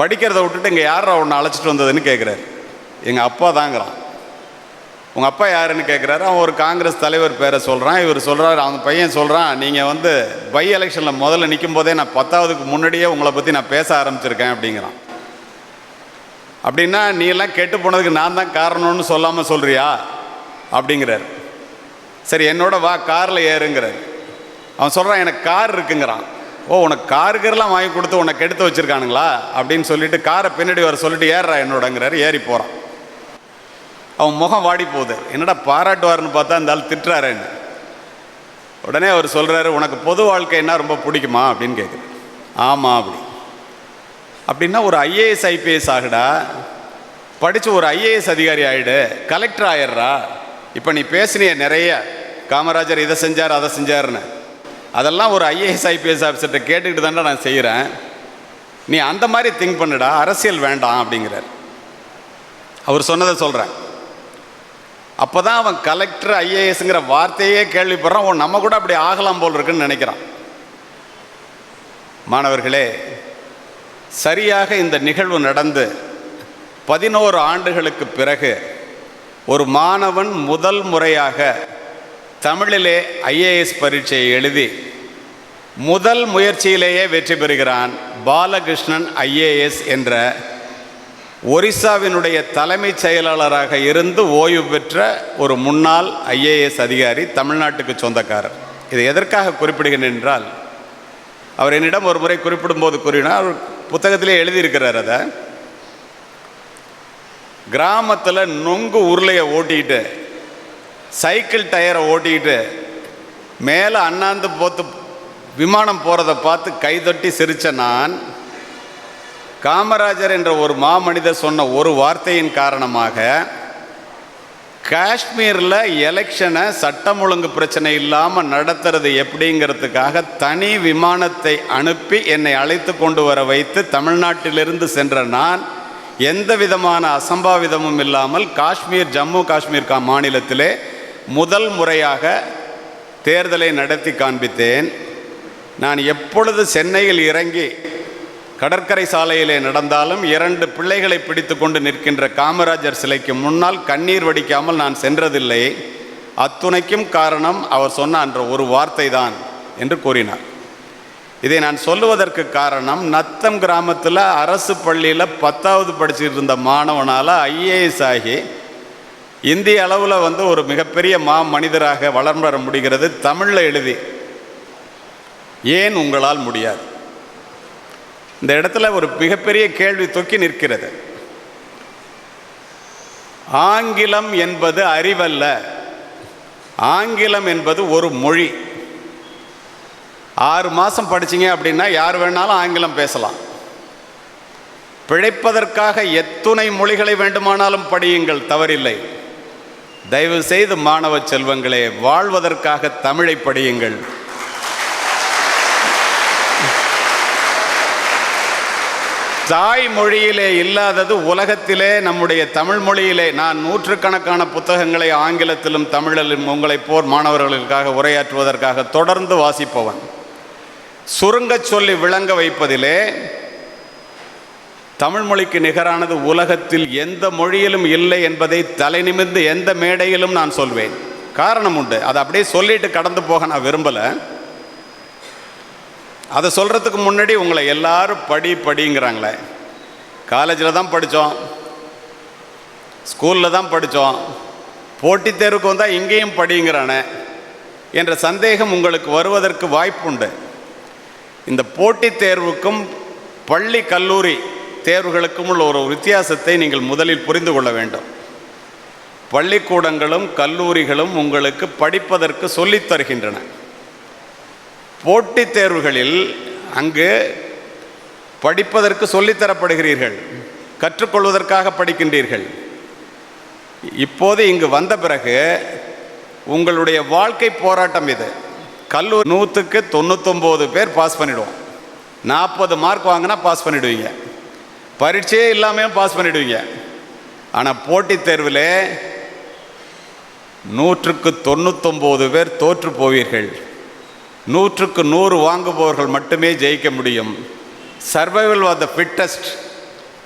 படிக்கிறத விட்டுட்டு இங்கே யாரா உன்னை அழைச்சிட்டு வந்ததுன்னு கேட்குறாரு எங்கள் அப்பா தாங்கிறான். உங்கள் அப்பா யாருன்னு கேட்குறாரு அவன் ஒரு காங்கிரஸ் தலைவர் பேரை சொல்கிறான் இவர் சொல்கிறாரு அவன் பையன் சொல்கிறான் நீங்கள் வந்து பை எலெக்ஷனில் முதல்ல நிற்கும் போதே நான் பத்தாவதுக்கு முன்னாடியே உங்களை பற்றி நான் பேச ஆரம்பிச்சிருக்கேன் அப்படிங்கிறான். அப்படின்னா நீ எல்லாம் கெட்டு போனதுக்கு நான் தான் காரணம்னு சொல்லாமல் சொல்கிறியா அப்படிங்கிறார். சரி என்னோட வா காரில் ஏறுங்கிறார். அவன் சொல்கிறான் எனக்கு கார் இருக்குங்கிறான். ஓ உனக்கு காருக்கெல்லாம் வாங்கி கொடுத்து உனக்கு எடுத்து வச்சுருக்கானுங்களா? அப்படின்னு சொல்லிட்டு காரை பின்னாடி வர சொல்லிட்டு ஏறுறா என்னோடங்கிறாரு ஏறி போகிறான் அவன் முகம் வாடி போகுது. என்னடா பாராட்டுவார்னு பார்த்தா அந்த ஆள் திட்டுறாருன்னு. உடனே அவர் சொல்கிறாரு உனக்கு பொது வாழ்க்கைன்னா ரொம்ப பிடிக்குமா? அப்படின்னு கேட்குறேன் ஆமாம் அப்படி. அப்படின்னா ஒரு ஐஏஎஸ் ஐபிஎஸ் ஆகுடா. படித்து ஒரு ஐஏஎஸ் அதிகாரி ஆகிடு கலெக்டர் ஆயிடுறா. இப்போ நீ பேசினிய நிறைய. காமராஜர் இதை செஞ்சார் அதை செஞ்சாருன்னு. அதெல்லாம் ஒரு ஐஏஎஸ் ஐபிஎஸ் ஆஃபீஸர்கிட்ட கேட்டுக்கிட்டு தான்டா நான் செய்கிறேன் நீ அந்த மாதிரி திங்க் பண்ணுடா அரசியல் வேண்டாம் அப்படிங்கிறார். அவர் சொன்னதை சொல்கிறேன் அப்போ தான் அவன் கலெக்டர் ஐஏஎஸ்ங்கிற வார்த்தையே கேள்விப்படுறான். ஓ நம்ம கூட அப்படி ஆகலாம் போல் இருக்குன்னு நினைக்கிறான். மாணவர்களே சரியாக இந்த நிகழ்வு நடந்து பதினோரு ஆண்டுகளுக்கு பிறகு ஒரு மாணவன் முதல் முறையாக தமிழிலே ஐஏஎஸ் பரீட்சையை எழுதி முதல் முயற்சியிலேயே வெற்றி பெறுகிறான் பாலகிருஷ்ணன் ஐஏஎஸ் என்ற ஒரிசாவினுடைய தலைமைச் செயலாளராக இருந்து ஓய்வு பெற்ற ஒரு முன்னாள் ஐஏஎஸ் அதிகாரி தமிழ்நாட்டுக்கு சொந்தக்காரர். இதை எதற்காக குறிப்பிடுகிறேன் என்றால் அவர் என்னிடம் ஒரு முறை குறிப்பிடும்போது கூறினார் அவர் புத்தகத்திலே எழுதியிருக்கிறார் அதை. கிராமத்தில் நொங்கு உருளையை ஓட்டிக்கிட்டு சைக்கிள் டயரை ஓட்டிக்கிட்டு மேலே அண்ணாந்து போத்து விமானம் போகிறத பார்த்து கைதொட்டி சிரித்த நான் காமராஜர் என்ற ஒரு மாமனிதர் சொன்ன ஒரு வார்த்தையின் காரணமாக காஷ்மீரில் எலெக்ஷனை சட்டம் ஒழுங்கு பிரச்சனை இல்லாமல் நடத்துறது எப்படிங்கிறதுக்காக தனி விமானத்தை அனுப்பி என்னை அழைத்து கொண்டு வர வைத்து தமிழ்நாட்டிலிருந்து சென்ற நான் எந்த விதமான அசம்பாவிதமும் இல்லாமல் காஷ்மீர் ஜம்மு காஷ்மீர் கா மாநிலத்திலே முதல் முறையாக தேர்தலை நடத்தி காண்பித்தேன். நான் எப்பொழுது சென்னையில் இறங்கி கடற்கரை சாலையிலே நடந்தாலும் இரண்டு பிள்ளைகளை பிடித்து கொண்டு நிற்கின்ற காமராஜர் சிலைக்கு முன்னால் கண்ணீர் வடிக்காமல் நான் சென்றதில்லை. அத்துணைக்கும் காரணம் அவர் சொன்ன அன்ற ஒரு வார்த்தை தான் என்று கூறினார். இதை நான் சொல்லுவதற்கு காரணம் நத்தம் கிராமத்தில் அரசு பள்ளியில் பத்தாவது படிச்சுட்டு இருந்த மாணவனால் ஐஏஎஸ் ஆகி இந்திய அளவில் வந்து ஒரு மிகப்பெரிய மா மனிதராக வளர்ந்து வர முடிகிறது. தமிழில் எழுதி ஏன் உங்களால் முடியாது? இந்த இடத்துல ஒரு மிகப்பெரிய கேள்வி தொக்கி நிற்கிறது. ஆங்கிலம் என்பது அறிவல்ல. ஆங்கிலம் என்பது ஒரு மொழி. ஆறு மாதம் படிச்சீங்க அப்படின்னா யார் வேணாலும் ஆங்கிலம் பேசலாம். பிழைப்பதற்காக எத்துணை மொழிகளை வேண்டுமானாலும் படியுங்கள் தவறில்லை. தயவு செய்து மாணவ செல்வங்களே வாழ்வதற்காக தமிழை படியுங்கள். தாய்மொழியிலே இல்லாதது உலகத்திலே நம்முடைய தமிழ் மொழியிலே. நான் நூற்றுக்கணக்கான புத்தகங்களை ஆங்கிலத்திலும் தமிழிலும் உங்களைப் போர் மாணவர்களுக்காக உரையாற்றுவதற்காக தொடர்ந்து வாசிப்பவன். சுருங்கச் சொல்லி விளங்க வைப்பதிலே தமிழ் மொழிக்கு நிகரானது உலகத்தில் எந்த மொழியிலும் இல்லை என்பதை தலை நிமிர்ந்து எந்த மேடையிலும் நான் சொல்வேன். காரணம் உண்டு. அதை அப்படியே சொல்லிட்டு கடந்து போக நான் விரும்பலை. அதை சொல்கிறதுக்கு முன்னாடி உங்களை எல்லாரும் படி படிங்கிறாங்களே. காலேஜில் தான் படித்தோம் ஸ்கூலில் தான் படித்தோம் போட்டித் தேர்வுக்கு வந்தால் இங்கேயும் படிங்கிறானே என்ற சந்தேகம் உங்களுக்கு வருவதற்கு வாய்ப்புண்டு. இந்த போட்டித் தேர்வுக்கும் பள்ளி கல்லூரி தேர்வுகளுக்கும் உள்ள ஒரு வித்தியாசத்தை நீங்கள் முதலில் புரிந்து கொள்ள வேண்டும். பள்ளிக்கூடங்களும் கல்லூரிகளும் உங்களுக்கு படிப்பதற்கு சொல்லித் தருகின்றன. போட்டித் தேர்வுகளில் அங்கு படிப்பதற்கு சொல்லித்தரப்படுகிறீர்கள் கற்றுக்கொள்வதற்காக படிக்கின்றீர்கள். இப்போது இங்கு வந்த பிறகு உங்களுடைய வாழ்க்கை போராட்டம் இது. கல்லூரி நூற்றுக்கு தொண்ணூத்தொம்பது பேர் பாஸ் பண்ணிவிடுவோம் நாற்பது மார்க் வாங்கினா பாஸ் பண்ணிவிடுவீங்க பரீட்சையே இல்லாமல் பாஸ் பண்ணிவிடுவீங்க ஆனால் போட்டித் தேர்வில் நூற்றுக்கு தொண்ணூத்தொம்பது பேர் தோற்று போவீர்கள். நூற்றுக்கு நூறு வாங்குபவர்கள் மட்டுமே ஜெயிக்க முடியும். சர்வைவல் ஆஃப் த ஃபிட்டஸ்ட்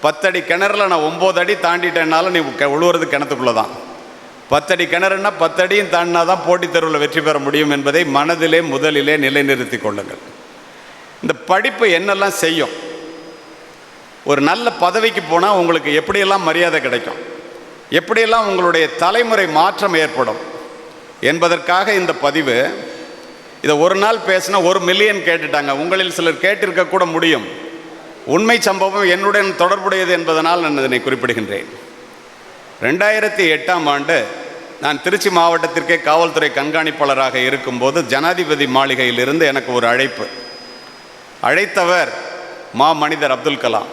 பத்தடி கிணறுல நான் ஒம்பது அடி தாண்டிட்டேன்னாலும் நீ க- உழுவுறது கிணத்துக்குள்ளே தான். பத்தடி கிணறுன்னா பத்தடியும் தாண்டினா தான் போட்டித் தேர்வில் வெற்றி பெற முடியும் என்பதை மனதிலே முதலிலே நிலைநிறுத்தி கொள்ளுங்கள். இந்த படிப்பு என்னெல்லாம் செய்யும்? ஒரு நல்ல பதவிக்கு போனால் உங்களுக்கு எப்படியெல்லாம் மரியாதை கிடைக்கும்? எப்படியெல்லாம் உங்களுடைய தலைமுறை மாற்றம் ஏற்படும்? என்பதற்காக இந்த பதிவு இதை ஒரு நாள் பேசினா ஒரு மில்லியன் கேட்டுட்டாங்க. உங்களில் சிலர் கேட்டிருக்க கூட முடியும். உண்மை சம்பவம் என்னுடன் தொடர்புடையது என்பதனால் நான் இதனை குறிப்பிடுகின்றேன். ரெண்டாயிரத்தி எட்டாம் ஆண்டு நான் திருச்சி மாவட்டத்திற்கே காவல்துறை கண்காணிப்பாளராக இருக்கும்போது ஜனாதிபதி மாளிகையிலிருந்து எனக்கு ஒரு அழைப்பு. அழைத்தவர் மா மனிதர் அப்துல் கலாம்.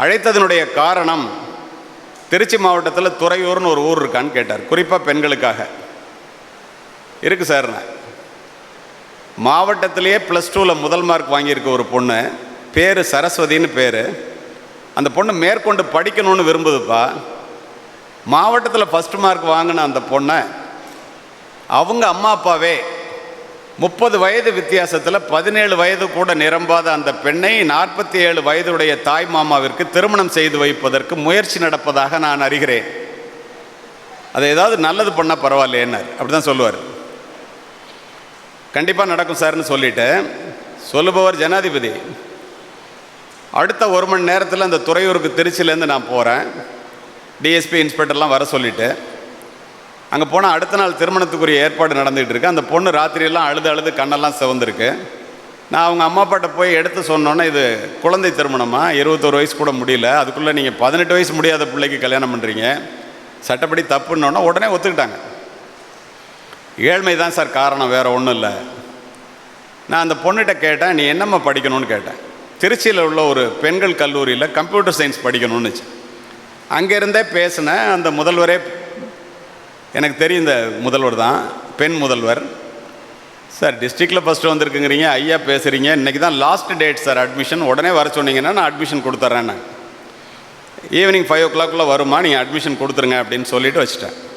அழைத்ததனுடைய காரணம் திருச்சி மாவட்டத்தில் துறையூர்னு ஒரு ஊர் இருக்கான்னு கேட்டார். குறிப்பாக பெண்களுக்காக. இருக்கு சார் மாவட்டத்திலேயே ப்ளஸ் டூவில் முதல் மார்க் வாங்கியிருக்க ஒரு பொண்ணு. பேர் சரஸ்வதின்னு பேர். அந்த பொண்ணு மேற்கொண்டு படிக்கணும்னு விரும்புதுப்பா. மாவட்டத்தில் ஃபஸ்ட் மார்க் வாங்கின அந்த பொண்ணை அவங்க அம்மா அப்பாவே முப்பது வயது வித்தியாசத்தில் பதினேழு வயது கூட நிரம்பாத அந்த பெண்ணை நாற்பத்தி ஏழு வயதுடைய தாய் மாமாவிற்கு திருமணம் செய்து வைப்பதற்கு முயற்சி நடப்பதாக நான் அறிகிறேன். அதை ஏதாவது நல்லது பண்ணால் பரவாயில்லையேன்னார். அப்படி தான் சொல்லுவார். கண்டிப்பாக நடக்கும் சார்னு சொல்லிட்டு சொல்லுபவர் ஜனாதிபதி. அடுத்த ஒரு மணி நேரத்தில் அந்த துறையூருக்கு திருச்சியிலேருந்து நான் போகிறேன் டிஎஸ்பி இன்ஸ்பெக்டர்லாம் வர சொல்லிவிட்டு அங்கே போனால் அடுத்த நாள் திருமணத்துக்குரிய ஏற்பாடு நடந்துகிட்டு இருக்கு. அந்த பொண்ணு ராத்திரியெல்லாம் அழுது அழுது கண்ணெல்லாம் சிவந்திருக்கு. நான் அவங்க அம்மா அப்பாட்ட போய் எடுத்து சொன்னோன்னே இது குழந்தை திருமணமா? இருபத்தோரு வயசு கூட முடியல. அதுக்குள்ளே நீங்கள் பதினெட்டு வயசு முடியாத பிள்ளைக்கு கல்யாணம் பண்ணுறீங்க சட்டப்படி தப்புன்னொன்னே உடனே ஒத்துக்கிட்டாங்க. ஏழ்மை தான் சார் காரணம் வேறு ஒன்றும் இல்லை நான் அந்த பொண்ணுகிட்ட கேட்டேன் நீ என்னம்மா படிக்கணும்னு கேட்டேன்? திருச்சியில் உள்ள ஒரு பெண்கள் கல்லூரியில் கம்ப்யூட்டர் சயின்ஸ் படிக்கணும்னுச்சு அங்கேருந்தே பேசினேன் அந்த முதல்வரே எனக்கு தெரியும் இந்த முதல்வர் தான் பெண் முதல்வர். சார் டிஸ்ட்ரிக்டில் ஃபஸ்ட்டு வந்திருக்குங்கிறீங்க ஐயா பேசுகிறீங்க இன்றைக்கி தான் லாஸ்ட் டேட் சார் அட்மிஷன் உடனே வர சொன்னீங்கன்னா நான் அட்மிஷன் கொடுத்துட்றேன் ஈவினிங் ஃபைவ் ஓ கிளாக்குள்ளே வருமா நீங்கள் அட்மிஷன் கொடுத்துருங்க அப்படின்னு சொல்லிவிட்டு வச்சுட்டேன்.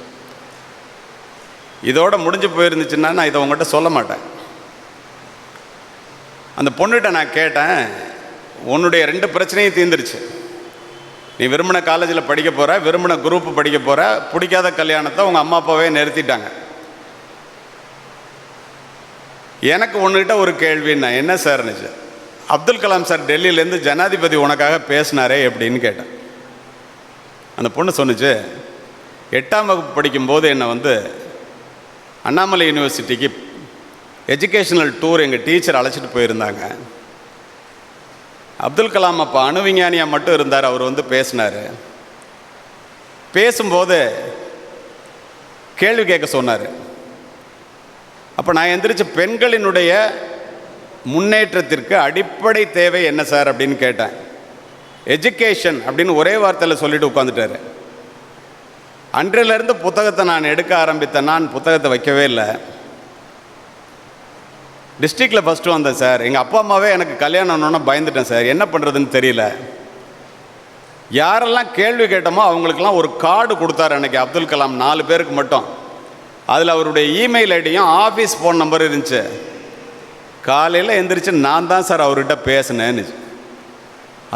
இதோட முடிஞ்சு போயிருந்துச்சுன்னா நான் இதை உங்கள்கிட்ட சொல்ல மாட்டேன். அந்த பொண்ணுகிட்ட நான் கேட்டேன் உன்னுடைய ரெண்டு பிரச்சனையும் தீர்ந்துருச்சு. நீ விரும்பின காலேஜில் படிக்க போகிற விரும்பின குரூப் படிக்க போகிற பிடிக்காத கல்யாணத்தை உங்கள் அம்மா அப்பாவே நிறுத்திட்டாங்க. எனக்கு ஒன்றுகிட்ட ஒரு கேள்வின்னா என்ன சார்னுச்சு அப்துல் கலாம் சார் டெல்லியிலேருந்து ஜனாதிபதி உனக்காக பேசினாரே எப்படின்னு கேட்டேன். அந்த பொண்ணு சொன்னுச்சு எட்டாம் வகுப்பு படிக்கும்போது என்னை வந்து அண்ணாமலை யூனிவர்சிட்டிக்கு எஜுகேஷனல் டூர் எங்கள் டீச்சர் அழைச்சிட்டு போயிருந்தாங்க. அப்துல் கலாம் அப்போ அணு விஞ்ஞானியாக மட்டும் இருந்தார் அவர் வந்து பேசினார். பேசும்போது கேள்வி கேட்க சொன்னார். அப்போ நான் எந்திரிச்சு பெண்களினுடைய முன்னேற்றத்திற்கு அடிப்படை தேவை என்ன சார் அப்படின்னு கேட்டேன். எஜுகேஷன் அப்படின்னு ஒரே வார்த்தையில் சொல்லிட்டு உட்காந்துட்டாரு அன்றிலிருந்து புத்தகத்தை நான் எடுக்க ஆரம்பித்தேன். நான் புத்தகத்தை வைக்கவே இல்லை. டிஸ்ட்ரிக்டில் ஃபஸ்ட்டு வந்தேன் சார் எங்கள் அப்பா அம்மாவே எனக்கு கல்யாணம் ஆனோன்னு பயந்துட்டேன் சார் என்ன பண்ணுறதுன்னு தெரியல. யாரெல்லாம் கேள்வி கேட்டோமோ அவங்களுக்கெல்லாம் ஒரு கார்டு கொடுத்தாரு அன்னைக்கு அப்துல் கலாம் நாலு பேருக்கு மட்டும். அதில் அவருடைய இமெயில் ஐடியும் ஆஃபீஸ் ஃபோன் நம்பர் இருந்துச்சு. காலையில் எந்திரிச்சு நான் தான் சார் அவர்கிட்ட பேசினேன்னு.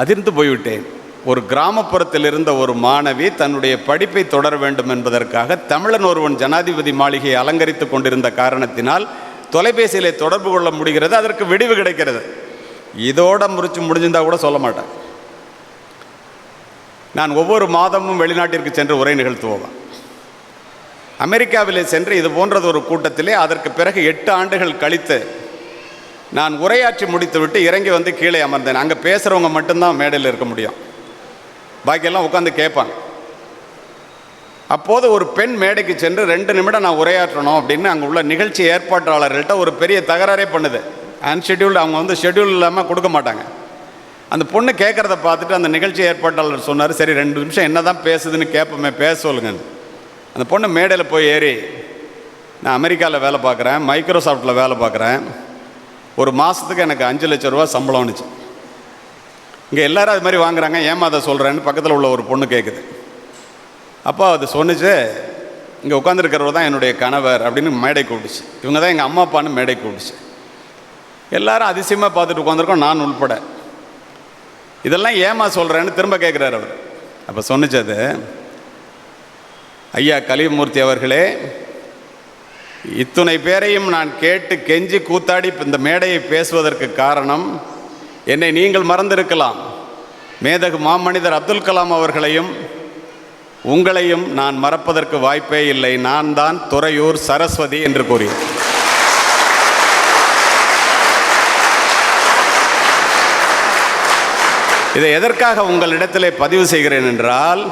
அதிர்ந்து போய்விட்டேன். ஒரு கிராமப்புறத்தில் இருந்த ஒரு மாணவி தன்னுடைய படிப்பை தொடர வேண்டும் என்பதற்காக தமிழன் ஒருவன் ஜனாதிபதி மாளிகையை அலங்கரித்து கொண்டிருந்த காரணத்தினால் தொலைபேசியிலே தொடர்பு கொள்ள முடிகிறது அதற்கு விடிவு கிடைக்கிறது. இதோட முறிச்சு முடிஞ்சிருந்தா கூட சொல்ல மாட்டேன். நான் ஒவ்வொரு மாதமும் வெளிநாட்டிற்கு சென்று உரை நிகழ்த்துவோம். அமெரிக்காவிலே சென்று இது போன்றது ஒரு கூட்டத்திலே அதற்கு பிறகு எட்டு ஆண்டுகள் கழித்து நான் உரையாற்றி முடித்துவிட்டு இறங்கி வந்து கீழே அமர்ந்தேன். அங்கே பேசுகிறவங்க மட்டும்தான் மேடையில் இருக்க முடியும். பாக்கியெல்லாம் உட்காந்து கேட்பான். அப்போது ஒரு பெண் மேடைக்கு சென்று ரெண்டு நிமிடம் நான் உரையாற்றணும் அப்படின்னு அங்கே உள்ள நிகழ்ச்சி ஏற்பாட்டாளர்கள்ட்ட ஒரு பெரிய தகராறே பண்ணுது. அன்ஷெட்யூல்டு அவங்க வந்து ஷெட்யூல் இல்லாமல் கொடுக்க மாட்டாங்க. அந்த பொண்ணு கேட்குறத பார்த்துட்டு அந்த நிகழ்ச்சி ஏற்பாட்டாளர் சொன்னார் சரி ரெண்டு நிமிஷம் என்ன தான் பேசுதுன்னு கேட்போமே பேச சொல்லுங்க அந்த பொண்ணு மேடையில் போய் ஏறி நான் அமெரிக்காவில் வேலை பார்க்குறேன் மைக்ரோசாஃப்ட்டில் வேலை பார்க்குறேன். ஒரு மாதத்துக்கு எனக்கு அஞ்சு லட்ச ரூபா சம்பளம் வந்துச்சு. இங்கே எல்லாரும் அது மாதிரி வாங்குறாங்க ஏமா அதை சொல்கிறேன்னு பக்கத்தில் உள்ள ஒரு பொண்ணு கேட்குது அப்பா அது சொன்னுச்சு இங்கே உட்காந்துருக்கிறவர் தான் என்னுடைய கணவர் அப்படின்னு மேடை கூப்பிடுச்சு. இவங்க தான் எங்கள் அம்மா அப்பான்னு மேடை கூப்பிடுச்சு. எல்லாரும் அதிசயமாக பார்த்துட்டு உட்காந்துருக்கோம் நான் உள்பட. இதெல்லாம் ஏமா சொல்கிறேன்னு திரும்ப கேட்குறாரு அவர். அப்போ சொன்னிச்சது ஐயா கலிமூர்த்தி அவர்களே இத்துணை பேரையும் நான் கேட்டு கெஞ்சி கூத்தாடி இந்த மேடையை பேசுவதற்கு காரணம் என்னை நீங்கள் மறந்திருக்கலாம். மேதகு மாமனிதர் அப்துல் கலாம் அவர்களையும் உங்களையும் நான் மறப்பதற்கு வாய்ப்பே இல்லை. நான் தான் துறையூர் சரஸ்வதி என்று கூறி. இதை எதற்காக உங்களிடத்திலே பதிவு செய்கிறேன் என்றால்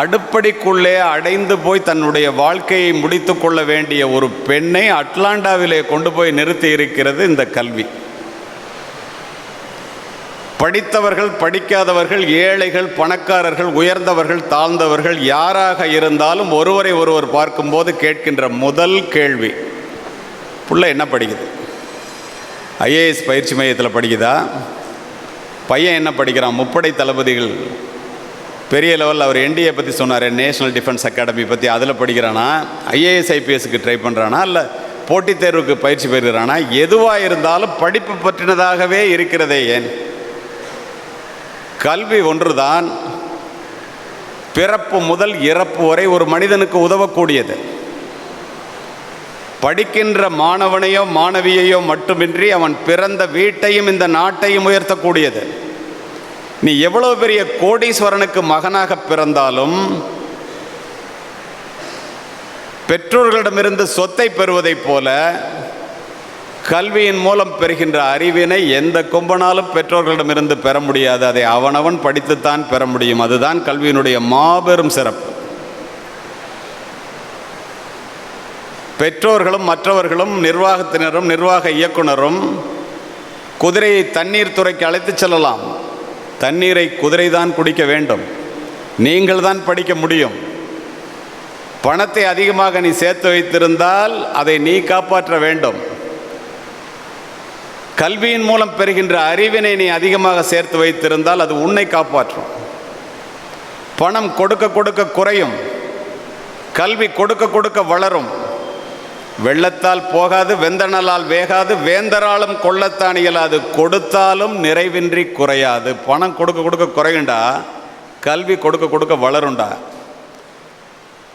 அடுப்படிக்குள்ளே அடைந்து போய் தன்னுடைய வாழ்க்கையை முடித்து கொள்ள வேண்டிய ஒரு பெண்ணை அட்லாண்டாவிலே கொண்டு போய் நிறுத்தி இருக்கிறது இந்த கல்வி. படித்தவர்கள் படிக்காதவர்கள் ஏழைகள் பணக்காரர்கள் உயர்ந்தவர்கள் தாழ்ந்தவர்கள் யாராக இருந்தாலும் ஒருவரை ஒருவர் பார்க்கும்போது கேட்கின்ற முதல் கேள்வி புள்ள என்ன படிக்குது? ஐஏஎஸ் பயிற்சி மையத்தில் படிக்குதா? பையன் என்ன படிக்கிறான்? முப்படை தளபதிகள் பெரிய லெவலில் அவர் என்டிஏ பற்றி சொன்னார் நேஷனல் டிஃபென்ஸ் அகாடமி பற்றி அதில் படிக்கிறானா? ஐஏஎஸ் ஐபிஎஸ்க்கு ட்ரை பண்ணுறானா இல்லை போட்டித் தேர்வுக்கு பயிற்சி பெறுகிறானா? எதுவாக இருந்தாலும் படிப்பு பற்றினதாகவே இருக்கிறதே ஏன்? கல்வி ஒன்றுதான் பிறப்பு முதல் இறப்பு வரை ஒரு மனிதனுக்கு உதவக்கூடியது. படிக்கின்ற மாணவனையோ மாணவியையோ மட்டுமின்றி அவன் பிறந்த வீட்டையும் இந்த நாட்டையும் உயர்த்தக்கூடியது. நீ எவ்வளவு பெரிய கோடீஸ்வரனுக்கு மகனாக பிறந்தாலும் பெற்றோர்களிடமிருந்து சொத்தை பெறுவதைப் போல கல்வியின் மூலம் பெறுகின்ற அறிவினை எந்த கொம்பனாலும் பெற்றோர்களிடமிருந்து பெற முடியாது. அதை அவனவன் படித்துத்தான் பெற முடியும். அதுதான் கல்வியினுடைய மாபெரும் சிறப்பு. பெற்றோர்களும் மற்றவர்களும் நிர்வாகத்தினரும் நிர்வாக இயக்குனரும் குதிரையை தண்ணீர் துறைக்கு அழைத்துச் செல்லலாம். தண்ணீரை குதிரை தான் குடிக்க வேண்டும். நீங்கள் தான் படிக்க முடியும். பணத்தை அதிகமாக நீ சேர்த்து வைத்திருந்தால் அதை நீ காப்பாற்ற வேண்டும். கல்வியின் மூலம் பெறுகின்ற அறிவினை நீ அதிகமாக சேர்த்து வைத்திருந்தால் அது உன்னை காப்பாற்றும். பணம் கொடுக்க கொடுக்க குறையும். கல்வி கொடுக்க கொடுக்க வளரும். வெள்ளத்தால் போகாது வெந்தணலால் வேகாது வேந்தராலும் கொள்ளத்தான் இயலாது கொடுத்தாலும் நிறைவின்றி குறையாது. பணம் கொடுக்க கொடுக்க குறையுண்டா கல்வி கொடுக்க கொடுக்க வளருண்டா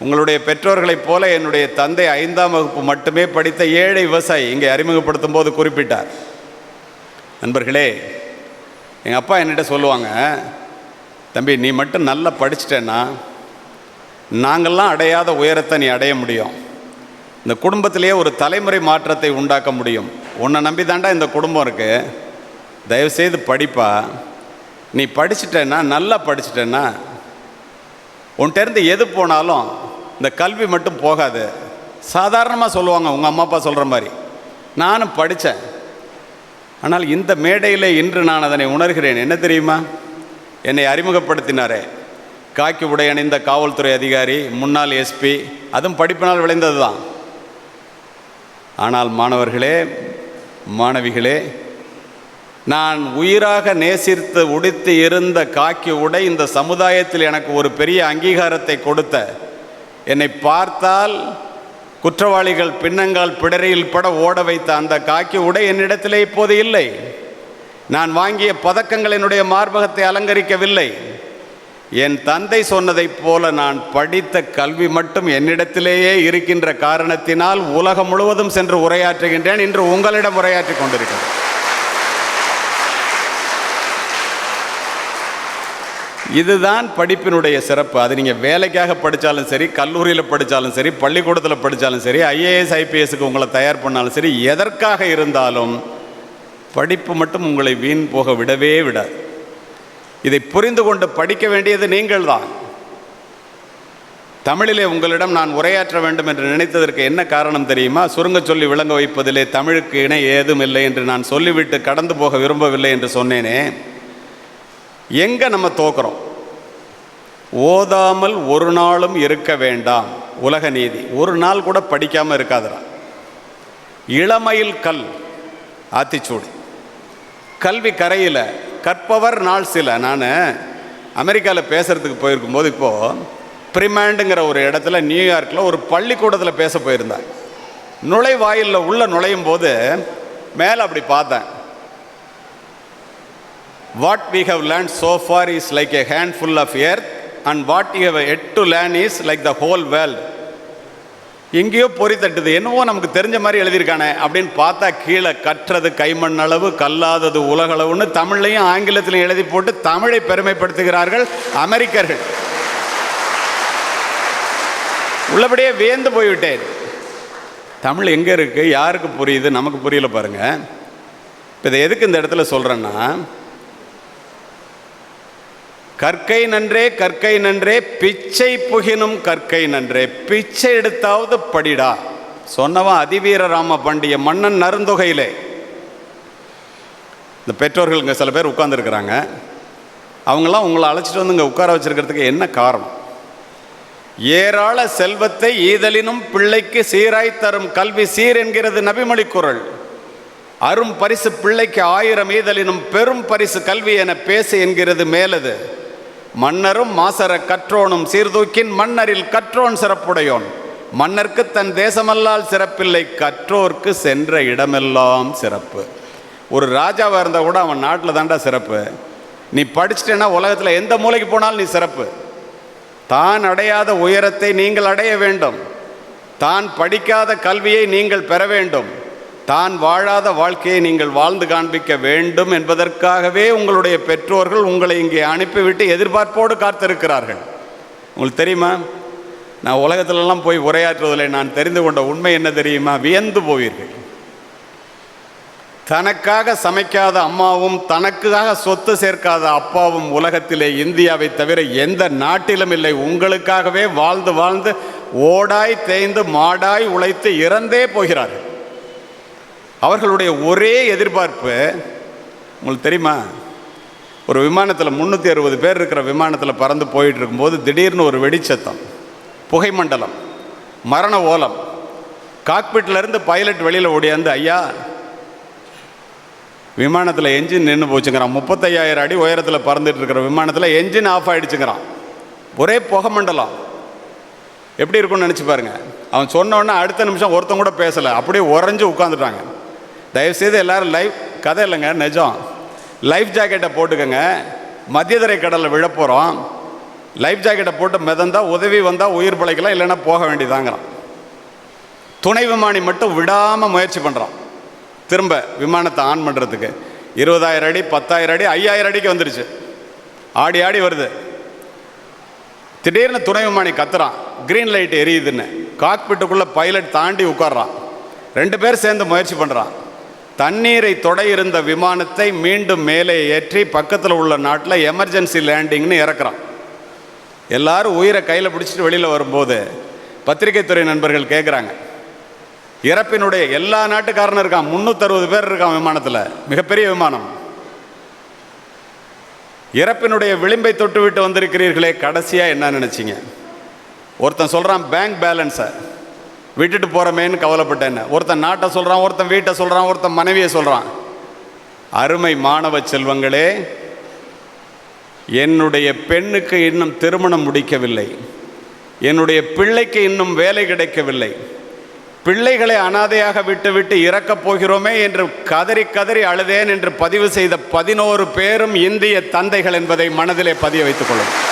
உங்களுடைய பெற்றோர்களைப் போல என்னுடைய தந்தை ஐந்தாம் வகுப்பு மட்டுமே படித்த ஏழை விவசாயி இங்கே அறிமுகப்படுத்தும் போது குறிப்பிட்டார். நண்பர்களே எங்கள் அப்பா என்கிட்ட சொல்லுவாங்க தம்பி நீ மட்டும் நல்லா படிச்சிட்டேன்னா நாங்கள்லாம் அடையாத உயரத்தை நீ அடைய முடியும். இந்த குடும்பத்திலேயே ஒரு தலைமுறை மாற்றத்தை உண்டாக்க முடியும். உன்னை நம்பி தாண்டா இந்த குடும்பம் இருக்கு. தயவுசெய்து படிப்பா. நீ படிச்சிட்டேன்னா நல்லா படிச்சிட்டேன்னா உன்கிட்டருந்து எது போனாலும் இந்த கல்வி மட்டும் போகாது. சாதாரணமாக சொல்லுவாங்க உங்கள் அம்மா அப்பா சொல்கிற மாதிரி. நானும் படித்தேன் ஆனால் இந்த மேடையில் இன்று நான் அதனை உணர்கிறேன். என்ன தெரியுமா? என்னை அறிமுகப்படுத்தினாரே. காக்கி உடை அணிந்த காவல்துறை அதிகாரி முன்னாள் எஸ்பி அதுவும் படிப்பினால் விளைந்தது தான் ஆனால் மாணவர்களே மாணவிகளே நான் உயிராக நேசித்து உடுத்தி இருந்த காக்கி உடை இந்த சமுதாயத்தில் எனக்கு ஒரு பெரிய அங்கீகாரத்தை கொடுத்த. என்னை பார்த்தால் குற்றவாளிகள் பின்னங்கால் பிடரியில் பட ஓட வைத்த அந்த காக்கி உடை என்னிடத்திலே இப்போது இல்லை. நான் வாங்கிய பதக்கங்கள் என்னுடைய மார்பகத்தை அலங்கரிக்கவில்லை. என் தந்தை சொன்னதைப் போல நான் படித்த கல்வி மட்டும் என்னிடத்திலேயே இருக்கின்ற காரணத்தினால் உலகம் முழுவதும் சென்று உரையாற்றுகின்றேன். இன்று உங்களிடம் உரையாற்றி கொண்டிருக்கிறேன். இதுதான் படிப்பினுடைய சிறப்பு. அது நீங்கள் வேலைக்காக படித்தாலும் சரி கல்லூரியில் படித்தாலும் சரி பள்ளிக்கூடத்தில் படித்தாலும் சரி ஐஏஎஸ் ஐபிஎஸ்க்கு உங்களை தயார் பண்ணாலும் சரி எதற்காக இருந்தாலும் படிப்பு மட்டும் உங்களை வீண் போக விடவே விடாது. இதை புரிந்து கொண்டு படிக்க வேண்டியது நீங்கள்தான் தமிழிலே உங்களிடம் நான் உரையாற்ற வேண்டும் என்று நினைத்ததற்கு என்ன காரணம் தெரியுமா? சுருங்க சொல்லி விளங்க வைப்பதிலே தமிழுக்கு இணை ஏதும் இல்லை என்று நான் சொல்லிவிட்டு கடந்து போக விரும்பவில்லை என்று சொன்னேனே. எங்கே நம்ம தோக்குறோம்? ஓதாமல் ஒரு நாளும் இருக்க வேண்டாம் உலக நீதி. ஒரு நாள் கூட படிக்காமல் இருக்காதுரா இளமையில் கல் ஆத்திச்சூடு. கல்வி கரையில் கற்பவர் நாள் சில. நான் அமெரிக்காவில் பேசுகிறதுக்கு போயிருக்கும்போது இப்போது பிரிமேண்டுங்கிற ஒரு இடத்துல நியூயார்க்கில் ஒரு பள்ளிக்கூடத்தில் பேச போயிருந்தேன். நுழைவாயிலில் உள்ள நுழையும் போது மேலே அப்படி பார்த்தேன். What we have so far is like a handful of earth and what you have yet to learn is like the whole world எங்கேயோ பொறி தட்டுது என்னவோ நமக்கு தெரிஞ்ச மாதிரி எழுதியிருக்கானே. அப்படின்னு பார்த்தா கீழே கற்றது கைமண் அளவு கல்லாதது உலகளவுன்னு தமிழ்லையும் ஆங்கிலத்திலையும் எழுதி போட்டு தமிழை பெருமைப்படுத்துகிறார்கள் அமெரிக்கர்கள். உள்ளபடியே வியந்து போய்விட்டேன். தமிழ் எங்கே இருக்குது யாருக்கு புரியுது? நமக்கு புரியல பாருங்கள் இப்போ இதை எதுக்கு இந்த இடத்துல சொல்கிறேன்னா கற்கை நன்றே கற்கை நன்றே பிச்சை புகினும் கற்கை நன்றே. பிச்சை எடுத்தாவது படிடா. சொன்னவன் அதிவீர ராம பாண்டிய மன்னன் நருந்தொகையிலே இந்த பெற்றோர்கள் இங்கே சில பேர் உட்கார்ந்துருக்கிறாங்க. அவங்களாம் உங்களை அழைச்சிட்டு வந்து இங்கே உட்கார வச்சுருக்கிறதுக்கு என்ன காரணம்? ஏராள செல்வத்தை ஈதலினும் பிள்ளைக்கு சீராய் தரும் கல்வி சீர் என்கிறது நபிமொழி குரல். அரும் பரிசு பிள்ளைக்கு ஆயிரம் ஈதலினும் பெரும் பரிசு கல்வி என பேசு என்கிறது மேலது. மன்னரும் மாசர கற்றோனும் சீர்தூக்கின் மன்னரில் கற்றோன் சிறப்புடையோன். மன்னர்க்கு தன் தேசமல்லால் சிறப்பில்லை கற்றோர்க்கு சென்ற இடமெல்லாம் சிறப்பு. ஒரு ராஜாவாக இருந்தால் கூட அவன் நாட்டில் தாண்டா சிறப்பு. நீ படிச்சிட்டேன்னா உலகத்தில் எந்த மூலைக்கு போனாலும் நீ சிறப்பு. தான் அடையாத உயரத்தை நீங்கள் அடைய வேண்டும். தான் படிக்காத கல்வியை நீங்கள் பெற வேண்டும். தான் வாழாத வாழ்க்கையை நீங்கள் வாழ்ந்து காண்பிக்க வேண்டும் என்பதற்காகவே உங்களுடைய பெற்றோர்கள் உங்களை இங்கே அனுப்பிவிட்டு எதிர்பார்ப்போடு காத்திருக்கிறார்கள். உங்களுக்கு தெரியுமா? நான் உலகத்திலெல்லாம் போய் உரையாற்றுவதில் நான் தெரிந்து கொண்ட உண்மை என்ன தெரியுமா? வியந்து போவீர்கள். தனக்காக சமைக்காத அம்மாவும் தனக்காக சொத்து சேர்க்காத அப்பாவும் உலகத்திலே இந்தியாவை தவிர எந்த நாட்டிலும் இல்லை. உங்களுக்காகவே வாழ்ந்து வாழ்ந்து ஓடாய் தேய்ந்து மாடாய் உழைத்து இறந்தே போகிறார்கள். அவர்களுடைய ஒரே எதிர்பார்ப்பு உங்களுக்கு தெரியுமா? ஒரு விமானத்தில் முந்நூற்றி அறுபது பேர் இருக்கிற விமானத்தில் பறந்து போயிட்டு இருக்கும்போது திடீர்னு ஒரு வெடிச்சத்தம் புகை மண்டலம் மரண ஓலம். காக்பிட்லேருந்து பைலட் வெளியில் ஓடியாந்து ஐயா விமானத்தில் என்ஜின் நின்று போச்சுங்கிறான். முப்பத்தையாயிரம் அடி உயரத்தில் பறந்துட்டு இருக்கிற விமானத்தில் என்ஜின் ஆஃப் ஆகிடுச்சுங்கிறான் ஒரே புகை மண்டலம். எப்படி இருக்கும்னு நினச்சி பாருங்க. அவன் சொன்ன அடுத்த நிமிஷம் ஒருத்தன் கூட பேசலை. அப்படியே உறைஞ்சு உட்காந்துட்டாங்க தயவுசெய்து எல்லாரும் லைஃப் கதை இல்லைங்க நிஜம். லைஃப் ஜாக்கெட்டை போட்டுக்கோங்க. மத்தியதரை கடலில் விழ போகிறோம் லைஃப் ஜாக்கெட்டை போட்டு மிதந்தால் உதவி வந்தால் உயிர் பிழைக்கலாம் இல்லைன்னா போக வேண்டியதாங்கிறான். துணை விமானி மட்டும் விடாமல் முயற்சி பண்ணுறான் திரும்ப விமானத்தை ஆன் பண்ணுறதுக்கு இருபதாயிரம் அடி பத்தாயிரம் அடி ஐயாயிரம் அடிக்கு வந்துருச்சு. ஆடி ஆடி வருது. திடீர்னு துணை விமானி கத்துறான். க்ரீன் லைட் எரியுதுன்னு. காக்பிட்டுக்குள்ளே பைலட் தாண்டி உட்கார்றான். ரெண்டு பேர் சேர்ந்து முயற்சி பண்ணுறான் தண்ணீரை தொட இருந்த விமானத்தை மீண்டும் மேலே ஏற்றி பக்கத்தில் உள்ள நாட்டில் எமர்ஜென்சி லேண்டிங்னு இறக்குறான். எல்லாரும் உயிரை கையில் பிடிச்சிட்டு வெளியில் வரும்போது பத்திரிகை துறை நண்பர்கள் கேட்குறாங்க இறப்பினுடைய எல்லா நாட்டுக்காரனும் இருக்கான். முந்நூற்றறுபது பேர் இருக்கான் விமானத்தில். மிகப்பெரிய விமானம். இறப்பினுடைய விளிம்பை தொட்டு விட்டு வந்திருக்கிறீர்களே கடைசியாக என்ன நினச்சிங்க? ஒருத்தன் சொல்கிறான் பேங்க் பேலன்ஸை விட்டுட்டு போகிறமேன்னு கவலைப்பட்டேன்னு ஒருத்தன் நாட்டை சொல்கிறான் ஒருத்தன் வீட்டை சொல்கிறான் ஒருத்தன் மனைவியை சொல்கிறான் அருமை மாணவ செல்வங்களே என்னுடைய பெண்ணுக்கு இன்னும் திருமணம் முடிக்கவில்லை. என்னுடைய பிள்ளைக்கு இன்னும் வேலை கிடைக்கவில்லை. பிள்ளைகளை அனாதையாக விட்டுவிட்டு இறக்கப் போகிறோமே என்று கதறி கதறி அழுதேன் என்று பதிவு செய்த பதினோரு பேரும் இந்திய தந்தைகள் என்பதை மனதிலே பதிய வைத்துக் கொள்ளும்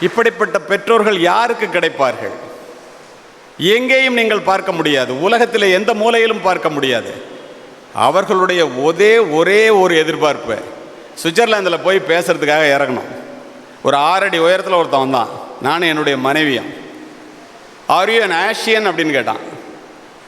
இப்படிப்பட்ட பெற்றோர்கள் யாருக்கு கிடைப்பார்கள்? எங்கேயும் நீங்கள் பார்க்க முடியாது. உலகத்தில் எந்த மூலையிலும் பார்க்க முடியாது. அவர்களுடைய ஒரே ஒரே ஒரு எதிர்பார்ப்பு. சுவிட்சர்லாந்தில் போய் பேசுகிறதுக்காக இறங்கணும். ஒரு ஆறடி உயரத்தில் ஒருத்தவன் தான் நானும் என்னுடைய மனைவியும். ஆர் யூ அன் ஆஷியன் அப்படின்னு கேட்டான்.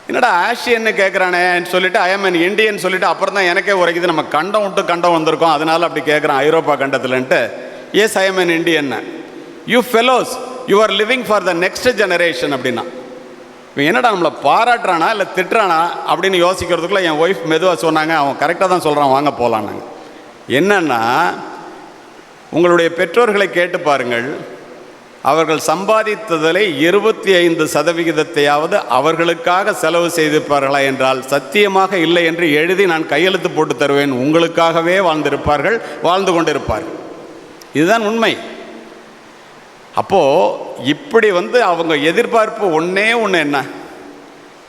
என்னடா ஆஷியன்னு கேட்குறானேன்னு சொல்லிட்டு ஐஎம் அன் இந்தியன் சொல்லிட்டு அப்புறம் தான் எனக்கே உரைக்குது. நம்ம கண்டம் விட்டு கண்டம் வந்திருக்கோம். அதனால அப்படி கேட்குறான் ஐரோப்பா கண்டத்துலன்ட்டு. Yes I'm an Indian you fellows you are living for the next generation அப்படின்னா. இவன் என்னடா நம்மளை பாராட்டுறானா இல்லை திட்டுறானா அப்படின்னு யோசிக்கிறதுக்குள்ள என் ஒய்ஃப் மெதுவாக சொன்னாங்க. அவன் கரெக்டாக தான் சொல்கிறான் வாங்க போகலான்னாங்க என்னன்னா உங்களுடைய பெற்றோர்களை கேட்டு பாருங்கள். அவர்கள் சம்பாதித்ததில் இருபத்தி ஐந்து சதவிகிதத்தையாவது அவர்களுக்காக செலவு செய்திருப்பார்களா என்றால் சத்தியமாக இல்லை என்று எழுதி நான் கையெழுத்து போட்டு தருவேன். உங்களுக்காகவே வாழ்ந்திருப்பார்கள் வாழ்ந்து கொண்டிருப்பார்கள். இதுதான் உண்மை. அப்போது இப்படி வந்து அவங்க எதிர்பார்ப்பு ஒன்றே ஒன்று என்ன?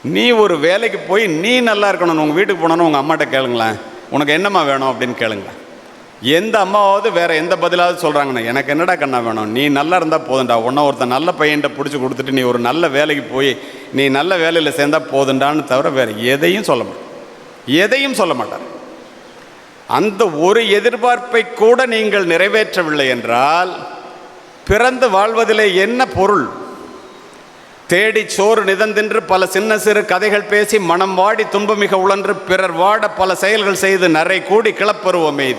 நீ ஒரு வேலைக்கு போய் நீ நல்லா இருக்கணும் உங்கள் வீட்டுக்கு போனோன்னு உங்கள் அம்மாட்ட கேளுங்களேன். உனக்கு என்னம்மா வேணும் அப்படின்னு கேளுங்களேன். எந்த அம்மாவாவது வேறு எந்த பதிலாவது சொல்கிறாங்கண்ணா எனக்கு என்னடா கண்ணா வேணும்? நீ நல்லா இருந்தால் போதுண்டா உன்ன ஒருத்தன் நல்ல பையன்ட்ட பிடிச்சி கொடுத்துட்டு நீ ஒரு நல்ல வேலைக்கு போய் நீ நல்ல வேலையில் சேர்ந்தா போதுண்டான்னு தவிர வேறு எதையும் சொல்ல மாட்டார். எதையும் சொல்ல மாட்டார். அந்த ஒரு எதிர்பார்ப்பை கூட நீங்கள் நிறைவேற்றவில்லை என்றால் பிறந்து வாழ்வதிலே என்ன பொருள்? தேடி சோறு நிதந்தின்று பல சின்ன சிறு கதைகள் பேசி மனம் வாடி துன்பமிக உழன்று பிறர் வாட பல செயல்கள் செய்து நரை கூடி கிளப்பருவ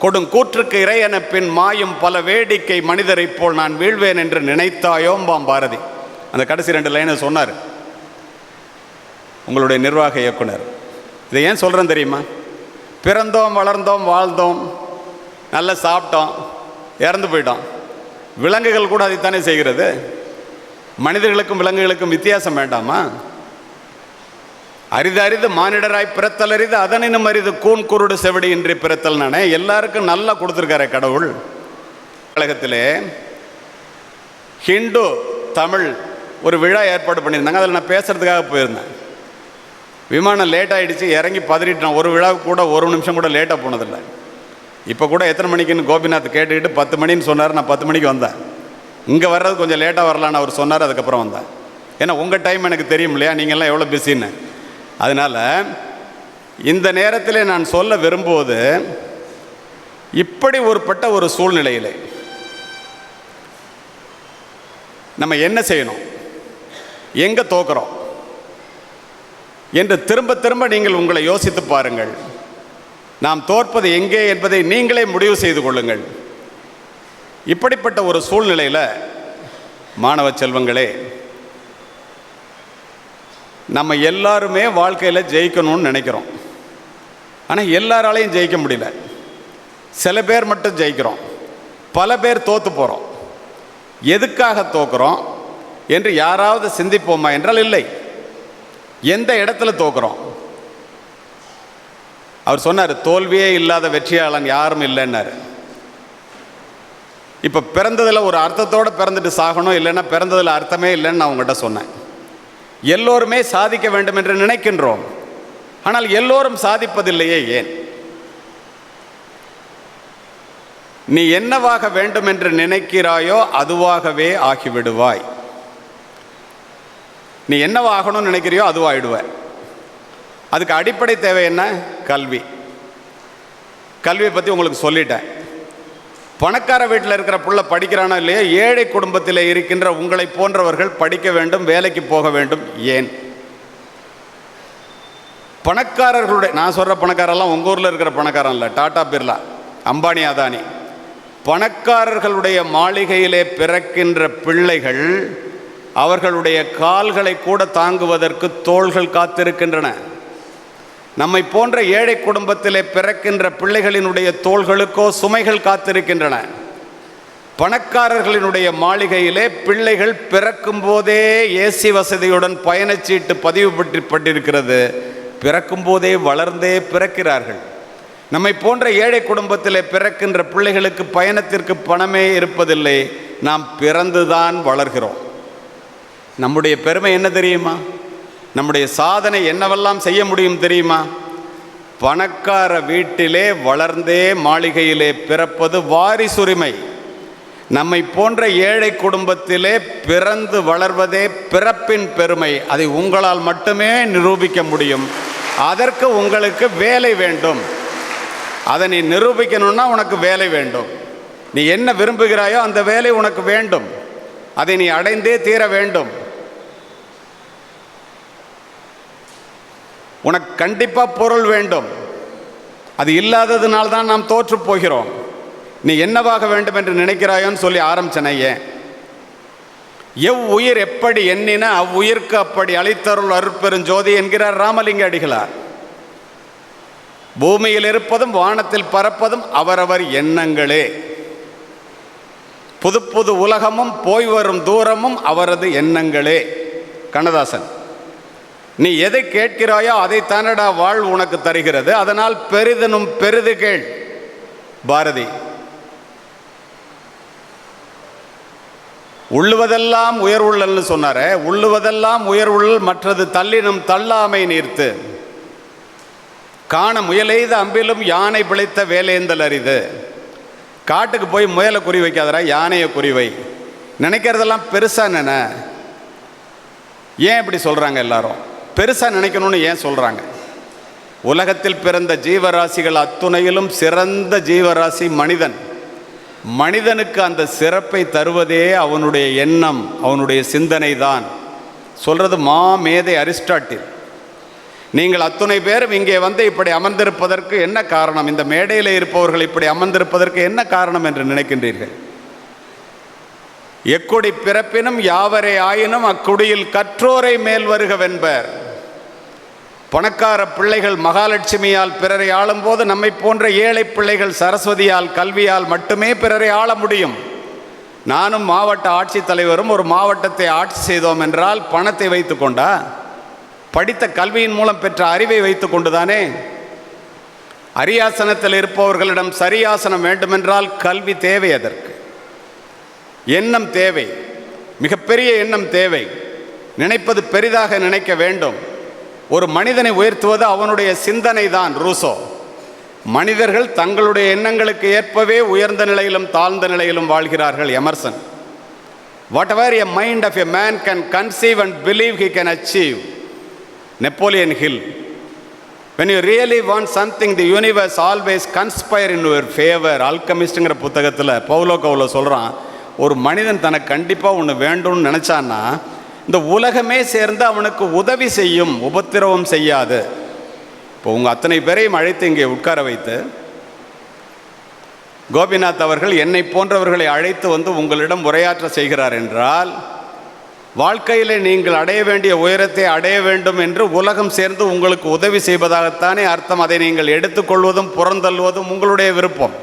கொடும் கூற்றுக்கு இறையென பின் மாயும் பல வேடிக்கை மனிதரைப் போல் நான் வீழ்வேன் என்று நினைத்தாயோம்பாம் பாரதி. அந்த கடைசி ரெண்டு லைனை சொன்னார். உங்களுடைய நிர்வாக இயக்குனர். இதை ஏன் சொல்கிறேன் தெரியுமா? பிறந்தோம் வளர்ந்தோம் வாழ்ந்தோம் நல்லா சாப்பிட்டோம் இறந்து போயிட்டோம். விலங்குகள் கூட அதைத்தானே செய்கிறது? மனிதர்களுக்கும் விலங்குகளுக்கும் வித்தியாசம் வேண்டாமா? அரிது அரிது மானிடராய் பிறத்தல் அரிது அதனினும் அரிது கூன் குருடு செவடி இன்றி பிறத்தல் நானே. எல்லாருக்கும் நல்லா கொடுத்துருக்காரு கடவுள். கழகத்திலே ஹிந்து தமிழ் ஒரு விழா ஏற்பாடு பண்ணியிருந்தாங்க. அதில் நான் பேசுறதுக்காக போயிருந்தேன். விமானம் லேட் ஆகிடுச்சு இறங்கி பதறிட்டேன் ஒரு விழாவுக்கு கூட ஒரு நிமிஷம் கூட லேட்டாக போனதில்லை. இப்போ கூட எத்தனை மணிக்குன்னு கோபிநாத் கேட்டுக்கிட்டு பத்து மணின்னு சொன்னார் நான் பத்து மணிக்கு வந்தேன். இங்கே வர்றது கொஞ்சம் லேட்டாக வரலான்னு அவர் சொன்னார் அதுக்கப்புறம் வந்தேன். ஏன்னா உங்கள் டைம் எனக்கு தெரியும் இல்லையா? நீங்கள்லாம் எவ்வளோ பிஸின்னு அதனால் இந்த நேரத்தில் நான் சொல்ல விரும்புவது இப்படி ஒருப்பட்ட ஒரு சூழ்நிலையில் நம்ம என்ன செய்யணும்? எங்கே தோக்குறோம்? என்று திரும்ப திரும்ப நீங்கள் உங்களை யோசித்து பாருங்கள். நாம் தோற்பது எங்கே என்பதை நீங்களே முடிவு செய்து கொள்ளுங்கள். இப்படிப்பட்ட ஒரு சூழ்நிலையில் மாணவ செல்வங்களே நம்ம எல்லாருமே வாழ்க்கையில் ஜெயிக்கணும்னு நினைக்கிறோம். ஆனால் எல்லாராலையும் ஜெயிக்க முடியல. சில பேர் மட்டும் ஜெயிக்கிறோம். பல பேர் தோற்று போகிறோம் எதுக்காக தோக்குறோம் என்று யாராவது சிந்திப்போமா என்றால் இல்லை. எந்த இடத்துல தோக்குறோம்? அவர் சொன்னார் தோல்வியே இல்லாத வெற்றியாளன் யாரும் இல்லைன்னாரு. இப்போ பிறந்ததில் ஒரு அர்த்தத்தோடு பிறந்துட்டு சாகணும் இல்லைன்னா பிறந்ததில் அர்த்தமே இல்லைன்னு நான் உங்கள்கிட்ட சொன்னேன். எல்லோருமே சாதிக்க வேண்டும் என்று நினைக்கின்றோம். ஆனால் எல்லோரும் சாதிப்பதில்லையே ஏன்? நீ என்னவாக வேண்டும் என்று நினைக்கிறாயோ அதுவாகவே ஆகிவிடுவாய். நீ என்னவாகணும்னு நினைக்கிறியோ அதுவாகிடுவேன் அதுக்கு அடிப்படை தேவை என்ன? கல்வி. கல்வியை பற்றி உங்களுக்கு சொல்லிட்டேன். பணக்கார வீட்டில் இருக்கிற புள்ள படிக்கிறானோ இல்லையா ஏழை குடும்பத்தில் இருக்கின்ற உங்களை போன்றவர்கள் படிக்க வேண்டும் வேலைக்கு போக வேண்டும். ஏன்? பணக்காரர்களுடைய நான் சொல்கிற பணக்காரெல்லாம் உங்கள் ஊரில் இருக்கிற பணக்காரன் இல்லை. டாடா பிர்லா அம்பானி அதானி. பணக்காரர்களுடைய மாளிகையிலே பிறக்கின்ற பிள்ளைகள் அவர்களுடைய கால்களை கூட தாங்குவதற்கு தோள்கள் காத்திருக்கின்றன. நம்மை போன்ற ஏழை குடும்பத்திலே பிறக்கின்ற பிள்ளைகளினுடைய தோள்களுக்கோ சுமைகள் காத்திருக்கின்றன. பணக்காரர்களினுடைய மாளிகையிலே பிள்ளைகள் பிறக்கும் போதே ஏசி வசதியுடன் பயணச்சீட்டு பதிவு பட்டிருக்கிறது. பிறக்கும் போதே வளர்ந்தே பிறக்கிறார்கள். நம்மை போன்ற ஏழை குடும்பத்திலே பிறக்கின்ற பிள்ளைகளுக்கு பயணத்திற்கு பணமே இருப்பதில்லை. நாம் பிறந்துதான் வளர்கிறோம். நம்முடைய பெருமை என்ன தெரியுமா? நம்முடைய சாதனை என்னவெல்லாம் செய்ய முடியும் தெரியுமா? பணக்கார வீட்டிலே வளர்ந்தே மாளிகையிலே பிறப்பது வாரிசுரிமை. நம்மை போன்ற ஏழை குடும்பத்திலே பிறந்து வளர்வதே பிறப்பின் பெருமை. அதை உங்களால் மட்டுமே நிரூபிக்க முடியும். அதற்கு உங்களுக்கு வேலை வேண்டும். அதை நீ நிரூபிக்கணும்னா உனக்கு வேலை வேண்டும். நீ என்ன விரும்புகிறாயோ அந்த வேலை உனக்கு வேண்டும். அதை நீ அடைந்தே தீர வேண்டும். உனக்கு கண்டிப்பாக பொருள் வேண்டும். அது இல்லாததுனால தான் நாம் தோற்று போகிறோம். நீ என்னவாக வேண்டும் என்று நினைக்கிறாயோன்னு சொல்லி ஆரம்பிச்சனையே எவ் உயிர் எப்படி எண்ணின அவ்வுயிர்க்கு அப்படி அளித்தருள் அருட்பெருஞ்சோதி என்கிறார் ராமலிங்க அடிகளார். பூமியில் இருப்பதும் வானத்தில் பறப்பதும் அவரவர் எண்ணங்களே. புது புது உலகமும் போய் வரும் தூரமும் அவரது எண்ணங்களே. கண்ணதாசன். நீ எதை கேட்கிறாயோ அதை தானடா வாழ் உனக்கு தருகிறது. அதனால் பெரிதனும் பெரிது கேள். பாரதி உள்ளுவதெல்லாம் உயர்வுள்ளல்னு சொன்னாரே. உள்ளுவதெல்லாம் உயர்வுள்ளல் மற்றது தள்ளினும் தள்ளாமை நீர்த்து. காண முயலெய்த அம்பிலும் யானை பிழைத்த வேலேந்தல் அரிது. காட்டுக்கு போய் முயலை குறி வைக்காதரா யானையை குறிவை நினைக்கிறதெல்லாம் பெருசாக நினை ஏன் இப்படி சொல்கிறாங்க எல்லாரும்? பெருசாக நினைக்கணும்னு ஏன் சொல்கிறாங்க உலகத்தில் பிறந்த ஜீவராசிகள் அத்துணையிலும் சிறந்த ஜீவராசி மனிதன். மனிதனுக்கு அந்த சிறப்பை தருவதே அவனுடைய எண்ணம் அவனுடைய சிந்தனை தான் சொல்கிறது மா மேதை அரிஸ்டாட்டில். நீங்கள் அத்துணை பேரும் இங்கே வந்து இப்படி அமர்ந்திருப்பதற்கு என்ன காரணம்? இந்த மேடையில் இருப்பவர்கள் இப்படி அமர்ந்திருப்பதற்கு என்ன காரணம் என்று நினைக்கின்றீர்கள்? எக்குடி பிறப்பினும் யாவரே ஆயினும் அக்குடியில் கற்றோரை மேல் வருகவென்பர். பணக்கார பிள்ளைகள் மகாலட்சுமியால் பிறரை ஆளும்போது நம்மை போன்ற ஏழை பிள்ளைகள் சரஸ்வதியால் கல்வியால் மட்டுமே பிறரை ஆள முடியும். நானும் மாவட்ட ஆட்சித்தலைவரும் ஒரு மாவட்டத்தை ஆட்சி செய்தோம் என்றால் பணத்தை வைத்துக்கொண்டா படித்த கல்வியின் மூலம் பெற்ற அறிவை வைத்துக்கொண்டுதானே அரியாசனத்தில் இருப்பவர்களிடம் சரியாசனம் வேண்டுமென்றால் கல்வி தேவை அதற்கு. எண்ணம் தேவை. மிகப்பெரிய எண்ணம் தேவை. நினைப்பது பெரிதாக நினைக்க வேண்டும். ஒரு மனிதனை உயர்த்துவது அவனுடைய சிந்தனை தான் ரூசோ. மனிதர்கள் தங்களுடைய எண்ணங்களுக்கு ஏற்பவே உயர்ந்த நிலையிலும் தாழ்ந்த நிலையிலும் வாழ்கிறார்கள் Emerson. Whatever a mind of a man can conceive and believe he can achieve Napoleon Hill when you really want something the universe always conspire in your favour அல்கமிஸ்ட்டுங்கிற புத்தகத்தில் பவுலோ கவுலோ சொல்கிறான் ஒரு மனிதன் தனக்கு கண்டிப்பாக ஒன்று வேண்டும்னு நினச்சான்னா இந்த உலகமே சேர்ந்து அவனுக்கு உதவி செய்யும் உபத்திரவம் செய்யாது. இப்போ உங்கள் அத்தனை பேரையும் அழைத்து இங்கே உட்கார வைத்து கோபிநாத் அவர்கள் என்னை போன்றவர்களை அழைத்து வந்து உங்களிடம் உரையாற்ற செய்கிறார் என்றால் வாழ்க்கையில் நீங்கள் அடைய வேண்டிய உயரத்தை அடைய வேண்டும் என்று உலகம் சேர்ந்து உங்களுக்கு உதவி செய்வதாகத்தானே அர்த்தம். அதை நீங்கள் எடுத்துக்கொள்வதும் புறந்தள்ளுவதும் உங்களுடைய விருப்பம்.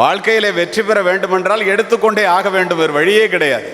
வாழ்க்கையில் வெற்றி பெற வேண்டுமென்றால் எடுத்துக்கொண்டே ஆக வேண்டும் வேறு வழியே கிடையாது.